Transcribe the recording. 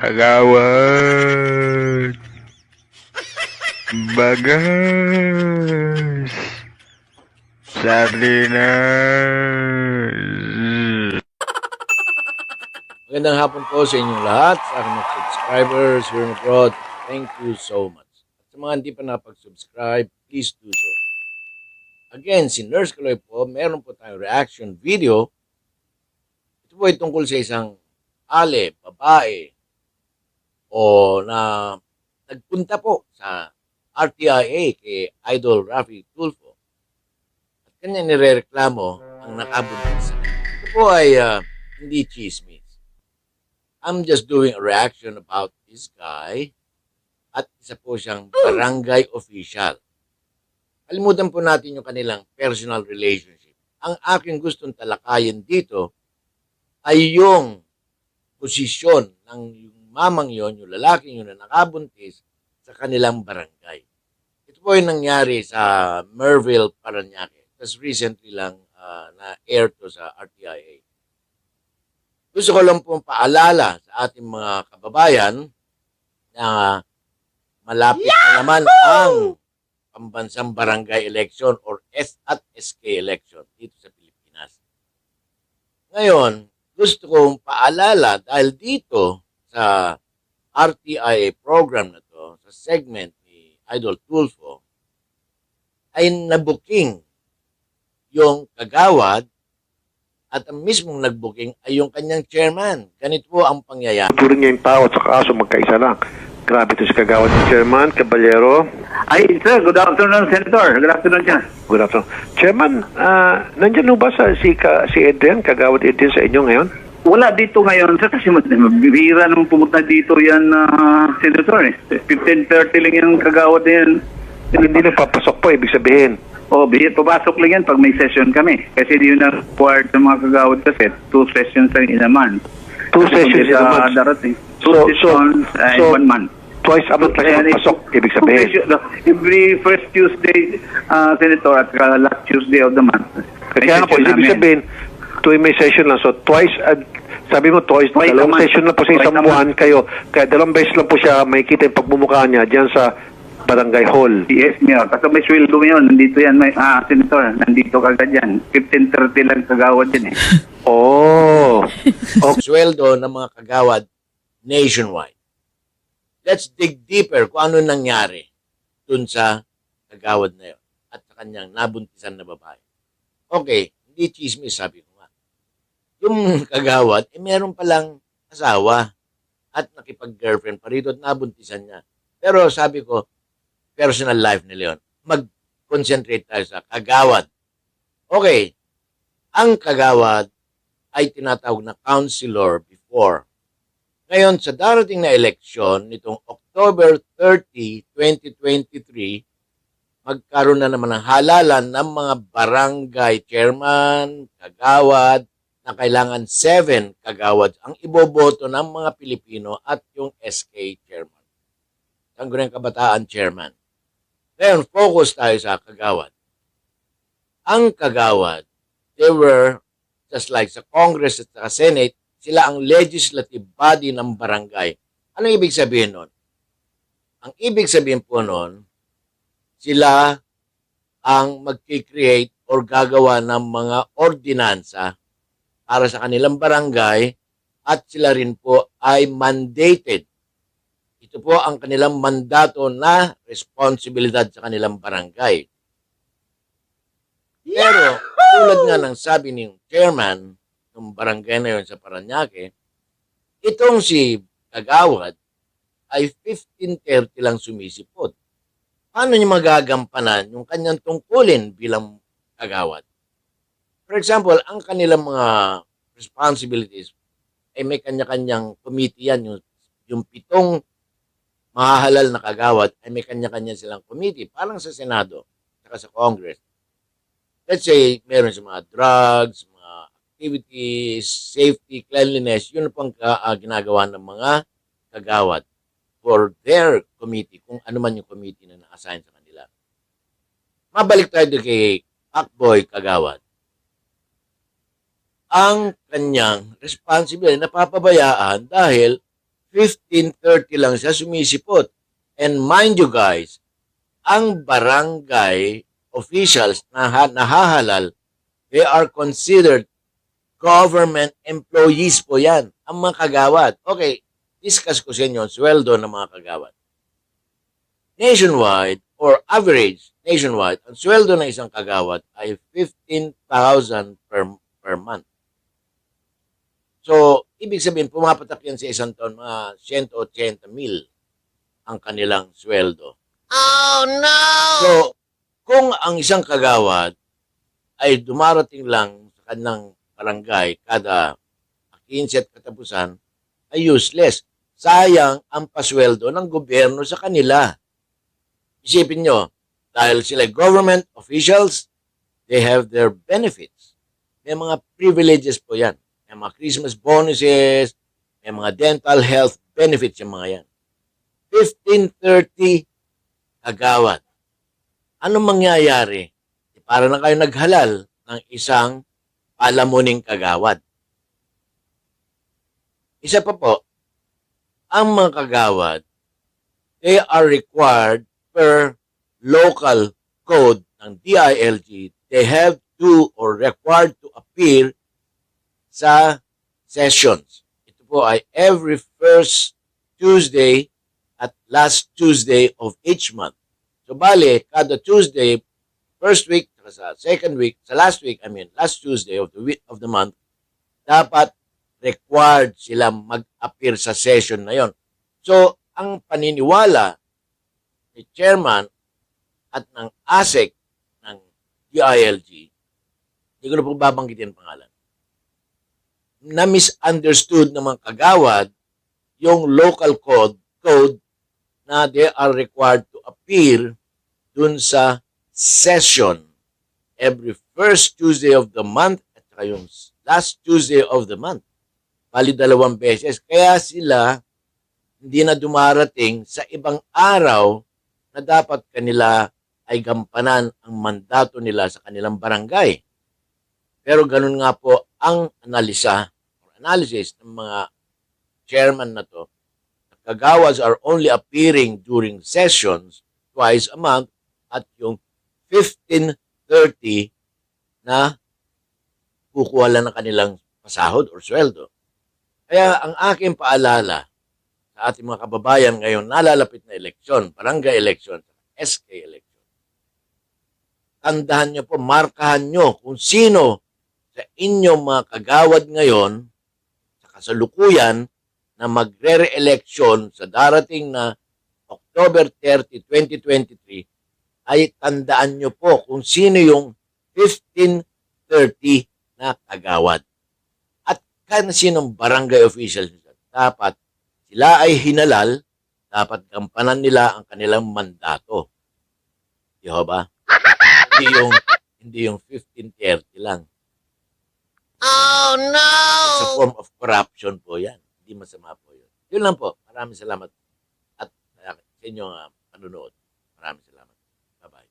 Kagawad. Bagas. Sardinas. Magandang hapon po sa inyong lahat, sa aking mga subscribers here and abroad. Thank you so much. At sa mga hindi pa napag-subscribe, please do so. Again, si Nurse Kaloy po, meron po tayong reaction video. Ito po ay tungkol sa isang ale, babae, o na nagpunta po sa RTIA kay Idol Rafi Tulfo. At kanya nirereklamo ang nakabuntis. Ito po ay ah, hindi chismis. I'm just doing a reaction about this guy at isa po siyang barangay official. Kalimutan po natin yung kanilang personal relationship. Ang aking gustong talakayin dito ay yung posisyon ng yung mamang yon, yung lalaking yun na nakabuntis sa kanilang barangay. Ito po yung nangyari sa Merville, Paranaque. Tapos recently lang ah, na-air to sa RTIA. Gusto ko lang pong paalala sa ating mga kababayan na malapit na naman ang pambansang barangay election or S at SK election dito sa Pilipinas. Ngayon, gusto kong paalala dahil dito sa RTIA program na to, sa segment ni Idol Tulfo, ay nabuking yung kagawad at ang mismong nagbuking ay yung kanyang chairman. Ganito po ang pangyayari. Turing niya yung tao at saka aso magkaisa lang. Grabe to si Kagawad Chairman, Caballero. Ay, sir, good afternoon, Senator. Good afternoon, sir. Good afternoon. Chairman, ah, nandyan ho ba sa, si, ka, si Adrian, Kagawad Adrian sa inyo ngayon? Wala dito ngayon, sir, kasi bihira nung pumunta dito yan, uh, Senator. Eh. 15.30 lang yung kagawad yan. Hindi na papasok po, ibig sabihin. O, bihira, papasok lang yan pag may session kami. Kasi yun na required ng mga kagawad kasi, two sessions lang in a month. Two Kasi sessions in a month. Darating. Two So- so- sessions uh, in so- one month. Twice a month lang eh, magpasok, ibig sabihin. Every first Tuesday, uh, Senator, at uh, last Tuesday of the month. Kaya po, ibig sabihin, tuwing may session lang. So, twice, a- sabi mo twice, Twice dalawang session lang po sa isang buwan kayo. Kaya dalawang beses lang po siya makikita yung pagmumukha niya dyan sa Barangay Hall. Yes, Mayor. Kasi may sweldo ngayon. Nandito yan, may, ah, Senator. Nandito kagad yan. 15.30 lang kagawad yan eh. Oh. okay. sweldo ng mga kagawad nationwide. Let's dig deeper kung ano nangyari dun sa kagawad na yun at sa kanyang nabuntisan na babae. Okay, hindi chismis sabi ko. Yung kagawad, eh meron palang asawa at nakipag-girlfriend pa rito at nabuntisan niya. Pero sabi ko, personal life nila yun. Mag-concentrate tayo sa kagawad. Okay, ang kagawad ay tinatawag na counselor before. Ngayon, sa darating na eleksyon, nitong October 30, 2023, magkaroon na naman ng halalan ng mga barangay chairman, kagawad, na kailangan 7 kagawad ang iboboto ng mga Pilipino at yung SK chairman. Sangguniang Kabataan chairman. Ngayon, focus tayo sa kagawad. Ang kagawad, they were just like sa Congress at sa Senate, sila ang legislative body ng barangay. Ano ibig sabihin nun? Ang ibig sabihin po nun, sila ang mag-create or gagawa ng mga ordinansa para sa kanilang barangay at sila rin po ay mandated. Ito po ang kanilang mandato na responsibilidad sa kanilang barangay. Pero tulad nga ng sabi ng chairman ng barangay na yun sa Paranaque, itong si Kagawad ay 1530 lang sumisipot. Paano niya magagampanan yung kanyang tungkulin bilang kagawad? For example, ang kanilang mga responsibilities ay may kanya-kanyang committee yan. Yung, yung pitong mahahalal na kagawad ay may kanya-kanya silang committee. Parang sa Senado, saka sa Congress let's say, meron sa mga drugs, mga activities, safety, cleanliness, yun po ang ka- ah, ginagawa ng mga kagawad for their committee, kung ano man yung committee na na-assign sa kanila. Mabalik tayo kay Akboy Kagawad. Ang kanyang responsibility napapabayaan dahil 15.30 lang siya sumisipot. And mind you guys, ang barangay officials na ha- nahahalal, they are considered government employees po yan. Ang mga kagawad. Okay, discuss ko sa inyo ang sweldo ng mga kagawad. Nationwide or average nationwide, ang sweldo ng isang kagawad ay 15,000 per, per month. So, ibig sabihin, pumapatak yan sa isang taon, mga 180 mil ang kanilang sweldo. Oh no! So, kung ang isang kagawad ay dumarating lang sa kanilang barangay kada 15 at katapusan, ay useless. Sayang ang pasweldo ng gobyerno sa kanila. Isipin nyo, dahil sila government officials, they have their benefits. May mga privileges po yan. May mga Christmas bonuses, may mga dental health benefits yung mga yan. 1530 kagawad. Anong mangyayari? Para na kayo naghalal ng isang palamuning kagawad. Isa pa po, ang mga kagawad, they are required per local code ng DILG, they have to or required to appear sa sessions. Ito po ay every first Tuesday at last Tuesday of each month. So bale, kada Tuesday, first week, sa second week, sa last week, I mean, last Tuesday of the week of the month, dapat required sila mag-appear sa session na yon. So, ang paniniwala ni chairman at ng ASEC ng DILG, hindi ko na po babanggitin ang pangalan, na misunderstood ng mga kagawad yung local code code na they are required to appear dun sa session every first Tuesday of the month at yung last Tuesday of the month. Bali dalawang beses. Kaya sila hindi na dumarating sa ibang araw na dapat kanila ay gampanan ang mandato nila sa kanilang barangay. Pero ganun nga po ang analisa or analysis ng mga chairman na to kagawas are only appearing during sessions twice a month at yung 15.30 na kukuha lang ng kanilang pasahod or sweldo. Kaya ang aking paalala sa ating mga kababayan ngayon nalalapit na eleksyon, barangay eleksyon, SK eleksyon. Tandaan nyo po, markahan nyo kung sino sa inyong mga kagawad ngayon sa kasalukuyan na magre-re-election sa darating na October 30, 2023 ay tandaan nyo po kung sino yung 1530 na kagawad. At kan sinong barangay official nila. Dapat sila ay hinalal, dapat gampanan nila ang kanilang mandato. Di ba? hindi yung hindi yung 1530 lang. Oh, no! Sa form of corruption po yan. Hindi masama po yun. Yun lang po. Maraming salamat. At uh, sa inyong uh, panunood. Maraming salamat. Bye-bye.